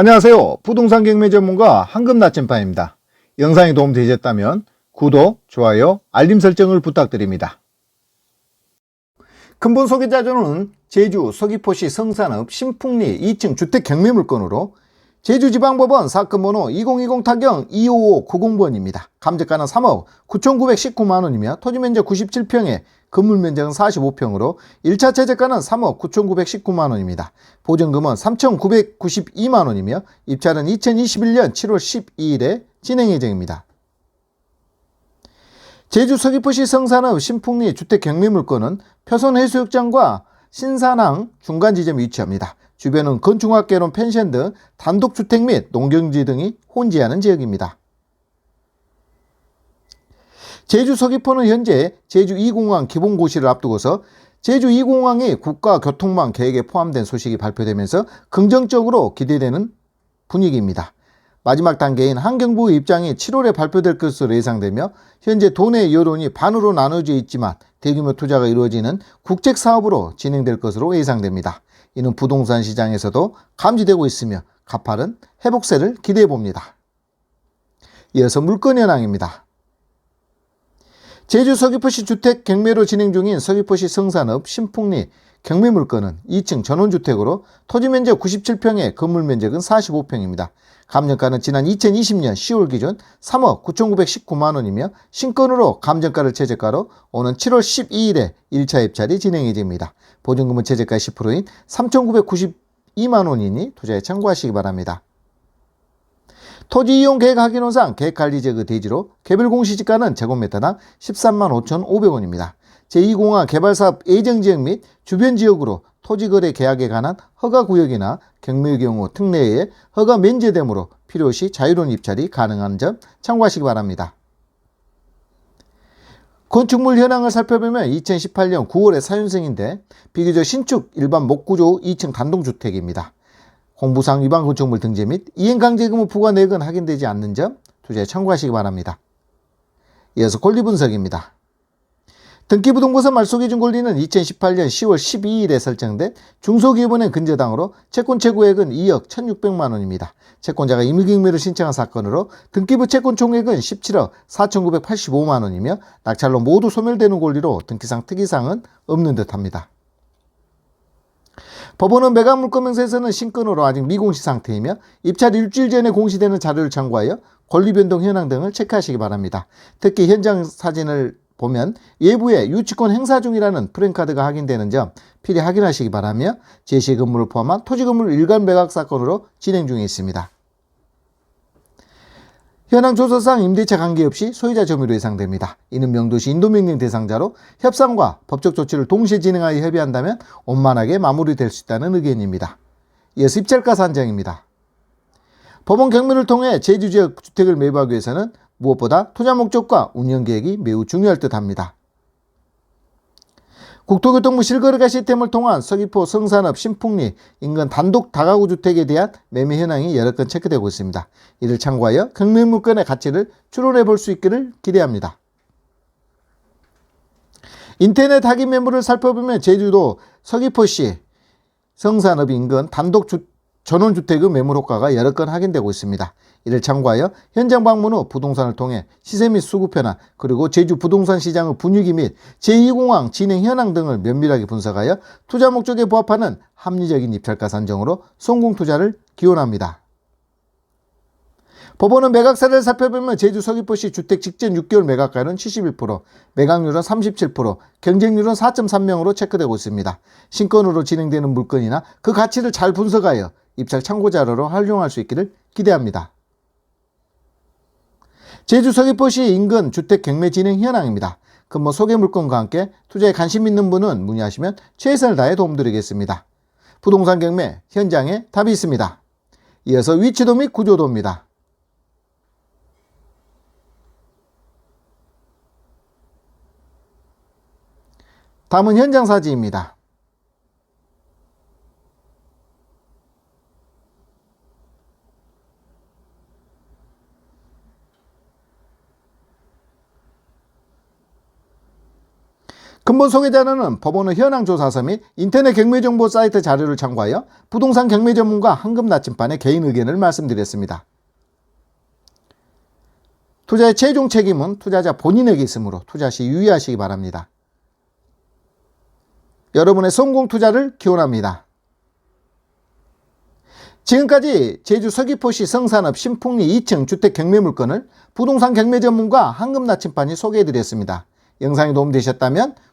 안녕하세요. 부동산 경매 전문가 황금 나침반입니다. 영상이 도움되셨다면 구독, 좋아요, 알림 설정을 부탁드립니다. 근본 소개자료는 제주 서귀포시 성산읍 신풍리 2층 주택 경매 물건으로 제주지방법원 사건 번호 2020 타경 25590번입니다. 감정가는 3억 9,919만 원이며 토지 면적 97평에 건물 면적은 45평으로 1차 최저가는 3억 9,919만 원입니다. 보증금은 3,992만 원이며 입찰은 2021년 7월 12일에 진행 예정입니다. 제주 서귀포시 성산읍 신풍리 주택 경매 물건은 표선 해수욕장과 신산항 중간 지점에 위치합니다. 주변은 건축학개론 펜션 등 단독주택 및 농경지 등이 혼재하는 지역입니다. 제주 서귀포는 현재 제주 2공항 기본 고시를 앞두고서 제주 2공항이 국가교통망 계획에 포함된 소식이 발표되면서 긍정적으로 기대되는 분위기입니다. 마지막 단계인 환경부 입장이 7월에 발표될 것으로 예상되며 현재 도내 여론이 반으로 나눠져 있지만 대규모 투자가 이루어지는 국책 사업으로 진행될 것으로 예상됩니다. 이는 부동산 시장에서도 감지되고 있으며 가파른 회복세를 기대해 봅니다. 이어서 물건 현황입니다. 제주 서귀포시 주택 경매로 진행 중인 서귀포시 성산읍 신풍리 경매 물건은 2층 전원주택으로 토지 면적 97평에 건물 면적은 45평입니다. 감정가는 지난 2020년 10월 기준 3억 9,919만 원이며 신건으로 감정가를 최저가로 오는 7월 12일에 1차 입찰이 진행 예정입니다. 보증금은 최저가 10%인 3,992만 원이니 투자에 참고하시기 바랍니다. 토지 이용 계획 확인원상 계획관리 제거 대지로 개별 공시지가는 제곱미터당 13만 5,500원입니다. 제2공항 개발사업 예정지역 및 주변 지역으로 토지거래 계약에 관한 허가구역이나 경매의 경우 특례에 허가 면제되므로 필요시 자유로운 입찰이 가능한 점 참고하시기 바랍니다. 건축물 현황을 살펴보면 2018년 9월에 사윤승인데 비교적 신축 일반 목구조 2층 단독주택입니다. 공부상 위반 건축물 등재 및 이행강제금을 부과 내역은 확인되지 않는 점 투자에 참고하시기 바랍니다. 이어서 권리 분석입니다. 등기부등본서 말소기준 권리는 2018년 10월 12일에 설정된 중소기업은행 근저당으로 채권 최고액은 2억 1,600만 원입니다. 채권자가 임의경매를 신청한 사건으로 등기부 채권 총액은 17억 4,985만 원이며 낙찰로 모두 소멸되는 권리로 등기상 특이사항은 없는 듯합니다. 법원은 매각물건명세에서는 신건으로 아직 미공시 상태이며 입찰 일주일 전에 공시되는 자료를 참고하여 권리 변동 현황 등을 체크하시기 바랍니다. 특히 현장 사진을 보면 예부에 유치권 행사 중이라는 프랜카드가 확인되는 점 필히 확인하시기 바라며 제시 건물을 포함한 토지 건물 일간 매각 사건으로 진행 중에 있습니다. 현황 조서상 임대차 관계없이 소유자 점유로 예상됩니다. 이는 명도시 인도명령 대상자로 협상과 법적 조치를 동시에 진행하여 협의한다면 원만하게 마무리될 수 있다는 의견입니다. 이어서 입찰가 산정입니다. 법원 경매를 통해 제주 지역 주택을 매입하기 위해서는 무엇보다 투자 목적과 운영 계획이 매우 중요할 듯 합니다. 국토교통부 실거래가 시스템을 통한 서귀포 성산읍 신풍리 인근 단독 다가구 주택에 대한 매매 현황이 여러 건 체크되고 있습니다. 이를 참고하여 경매 물건의 가치를 추론해 볼 수 있기를 기대합니다. 인터넷 확인 매물을 살펴보면 제주도 서귀포시 성산읍 인근 단독 주, 전원주택의 매물 효과가 여러 건 확인되고 있습니다. 이를 참고하여 현장 방문 후 부동산을 통해 시세 및 수급 변화 그리고 제주 부동산 시장의 분위기 및 제2공항 진행 현황 등을 면밀하게 분석하여 투자 목적에 부합하는 합리적인 입찰가 산정으로 성공 투자를 기원합니다. 법원은 매각사를 살펴보면 제주 서귀포시 주택 직전 6개월 매각가율은 71%, 매각률은 37%, 경쟁률은 4.3명으로 체크되고 있습니다. 신건으로 진행되는 물건이나 그 가치를 잘 분석하여 입찰 참고 자료로 활용할 수 있기를 기대합니다. 제주 서귀포시 인근 주택 경매 진행 현황입니다. 근무 소개 물건과 함께 투자에 관심 있는 분은 문의하시면 최선을 다해 도움드리겠습니다. 부동산 경매 현장에 답이 있습니다. 이어서 위치도 및 구조도입니다. 다음은 현장 사진입니다. 근본 소개자료는 법원의 현황 조사서 및 인터넷 경매 정보 사이트 자료를 참고하여 부동산 경매 전문가 한금 나침반의 개인 의견을 말씀드렸습니다. 투자의 최종 책임은 투자자 본인에게 있으므로 투자 시 유의하시기 바랍니다. 여러분의 성공 투자를 기원합니다. 지금까지 제주 서귀포시 성산읍 신풍리 2층 주택 경매 물건을 부동산 경매 전문가 한금 나침반이 소개해드렸습니다. 영상이 도움되셨다면